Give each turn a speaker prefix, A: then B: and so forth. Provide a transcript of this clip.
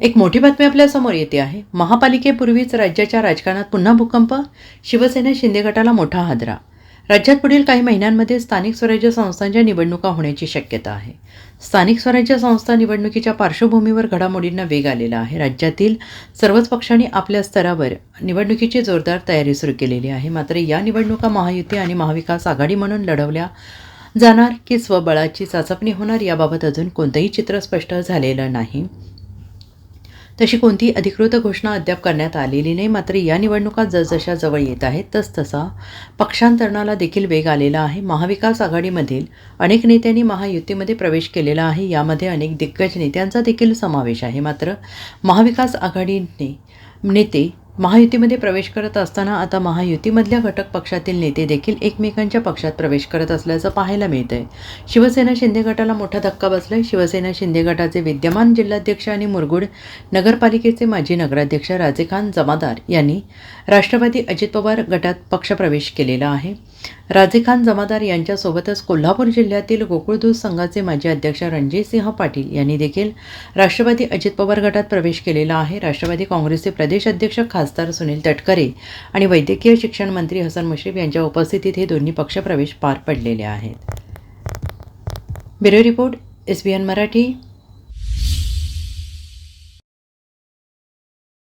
A: एक मोठी बातमी आपल्यासमोर येते आहे. महापालिकेपूर्वीच राज्याच्या राजकारणात पुन्हा भूकंप शिवसेना शिंदे गटाला मोठा हादरा. राज्यात पुढील काही महिन्यांमध्ये स्थानिक स्वराज्य संस्थांच्या निवडणुका होण्याची शक्यता आहे. स्थानिक स्वराज्य संस्था निवडणुकीच्या पार्श्वभूमीवर घडामोडींना वेग आलेला आहे. राज्यातील सर्वच पक्षांनी आपल्या स्तरावर निवडणुकीची जोरदार तयारी सुरू केलेली आहे. मात्र या निवडणुका महायुती आणि महाविकास आघाडी म्हणून लढवल्या जाणार की स्वबळाची चाचपणी होणार याबाबत अजून कोणतंही चित्र स्पष्ट झालेलं नाही. तशी कोणती अधिकृत घोषणा अद्याप करण्यात आलेली नाही. मात्र या निवडणुका जसजशा जवळ येत आहेत तसतसा पक्षांतरणाला देखील वेग आलेला आहे. महाविकास आघाडीमधील अनेक नेत्यांनी महायुतीमध्ये प्रवेश केलेला आहे. यामध्ये अनेक दिग्गज नेत्यांचा देखील समावेश आहे. मात्र महाविकास आघाडीने नेते महायुतीमध्ये प्रवेश करत असताना आता महायुतीमधल्या घटक पक्षातील नेते देखील एकमेकांच्या पक्षात प्रवेश करत असल्याचं पाहायला मिळत आहे शिवसेना शिंदे गटाला मोठा धक्का बसलाय. शिवसेना शिंदे गटाचे विद्यमान जिल्हाध्यक्ष आणि मुरगुड नगरपालिकेचे माजी नगराध्यक्ष राजेखान जमादार यांनी राष्ट्रवादी अजित पवार गटात पक्षप्रवेश केलेला आहे. राजेखान जमादार यांच्यासोबतच कोल्हापूर जिल्ह्यातील गोकुळदूत संघाचे माजी अध्यक्ष रणजितसिंह पाटील यांनी देखील राष्ट्रवादी अजित पवार गटात प्रवेश केलेला आहे. राष्ट्रवादी काँग्रेसचे प्रदेश अध्यक्ष खासदार सुनील तटकरे आणि वैद्यकीय शिक्षण मंत्री हसन मुश्रीफ यांच्या उपस्थितीत हे दोन्ही पक्षप्रवेश पार पडलेले आहेत. Bureau report S B N Marathi.